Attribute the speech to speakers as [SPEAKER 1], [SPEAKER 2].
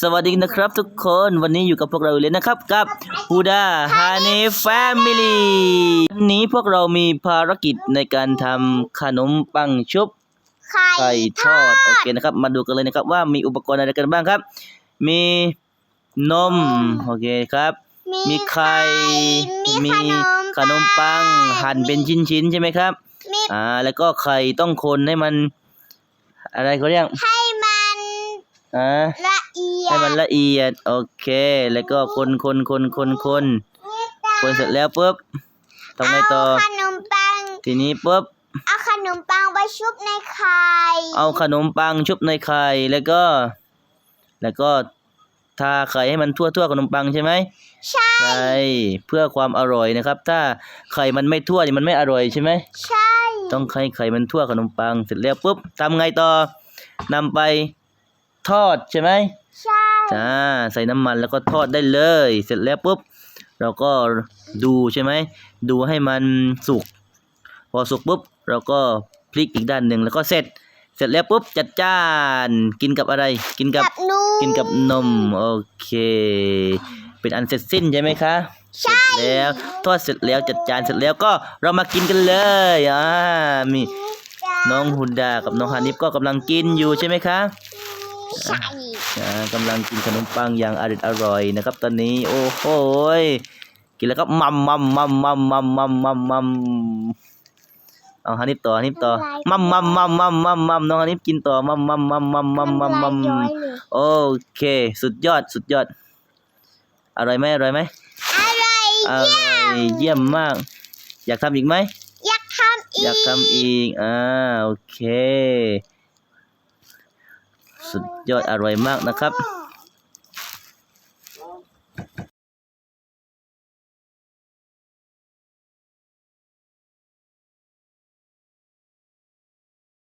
[SPEAKER 1] สวัสดีนะครับทุกคนวันนี้อยู่กับพวกเราเลยนะครับกับฮูดาฮานีแฟมิลี่วันนี้พวกเรามีภารกิจในการทำขนมปังชุบ
[SPEAKER 2] ไข่
[SPEAKER 1] ไข่ทอดโอเคนะครับ มาดูกันเลยนะครับว่ามีอุปกรณ์อะไรกันบ้างครับ มีนมโอเคครับ มีไข่
[SPEAKER 2] มี
[SPEAKER 1] มีขนมปังหั่นเป็นชิ้นๆใช่ไหมครับ
[SPEAKER 2] มี
[SPEAKER 1] อ่าแล้วก็ไข่ต้องคนให้มัน อะไรเขาเรียก
[SPEAKER 2] ให้มัน
[SPEAKER 1] อ่า
[SPEAKER 2] ละเอี ยด
[SPEAKER 1] ให้มันละเอียด โอเค แล้วก็คนคนคนคนคนคนเสร็จแล้วปุ๊บทำไงต่อ
[SPEAKER 2] เอาขนมปัง
[SPEAKER 1] ทีนี้ปุ๊บ
[SPEAKER 2] เอาขนมปังไปชุบในไข่
[SPEAKER 1] เอาขนมปังชุบในไข่ แล้วก็ แล้วก็ทาไข่ให้มันทั่วทั่วๆขนมปังใช่ไหม
[SPEAKER 2] ใช่
[SPEAKER 1] ใช่เพื่อความอร่อยนะครับ ถ้าไข่มันไม่ทั่วนี่มันไม่อร่อยใช่ไหม
[SPEAKER 2] ใช่
[SPEAKER 1] ต้องให้ไข่มันทั่วขนมปังเสร็จแล้วปุ๊บทำไงต่อนำไป ทอดใช่ไหม
[SPEAKER 2] ใช่
[SPEAKER 1] จ้าใส่น้ำมันแล้วก็ทอดได้เลย เสร็จแล้วปุ๊บเราก็ดูใช่ไหม ดูให้มันสุก พอสุกปุ๊บเราก็พลิกอีกด้านหนึ่งแล้วก็เสร็จ เสร็จแล้วปุ๊บจัดจ้าน กินกับอะไร กินกับ
[SPEAKER 2] กับนู
[SPEAKER 1] กินกับนมโอเค เป็นอันเสร็จสิ้นใช่ไหมคะ
[SPEAKER 2] ใช่
[SPEAKER 1] เสร็จแล้วทอดเสร็จแล้วจัดจานเสร็จแล้วก็เรามากินกันเลยอ่ามีน้องฮุนดากับน้องฮานิฟก็กำลังกินอยู่ใช่ไหมคะ
[SPEAKER 2] ใช่
[SPEAKER 1] อ่ากำลังกินขนมปังอย่างอร่อยอร่อยนะครับ ตอนนี้โอ้โหยกินแล้วก็มัมมัมมัมมัมมัมมัมมัมมัมเอาฮานิฟต่อฮานิฟต่อมัมมัมมัมมัมมัมมัมน้องฮานิฟกินต่อมัมมัมมัมมัมมัมมัมมัม
[SPEAKER 2] น้ำลายย้อยเลย
[SPEAKER 1] โอเค สุดยอดสุดยอดอร่อยไหมอร่อยไหม
[SPEAKER 2] อะไร
[SPEAKER 1] อร่อยเยี่ยมมาก อยากทำอีกไหม
[SPEAKER 2] อยากทำอีก
[SPEAKER 1] อยากทำอีกอ่าโอเค สุดยอดอร่อยมากนะครับ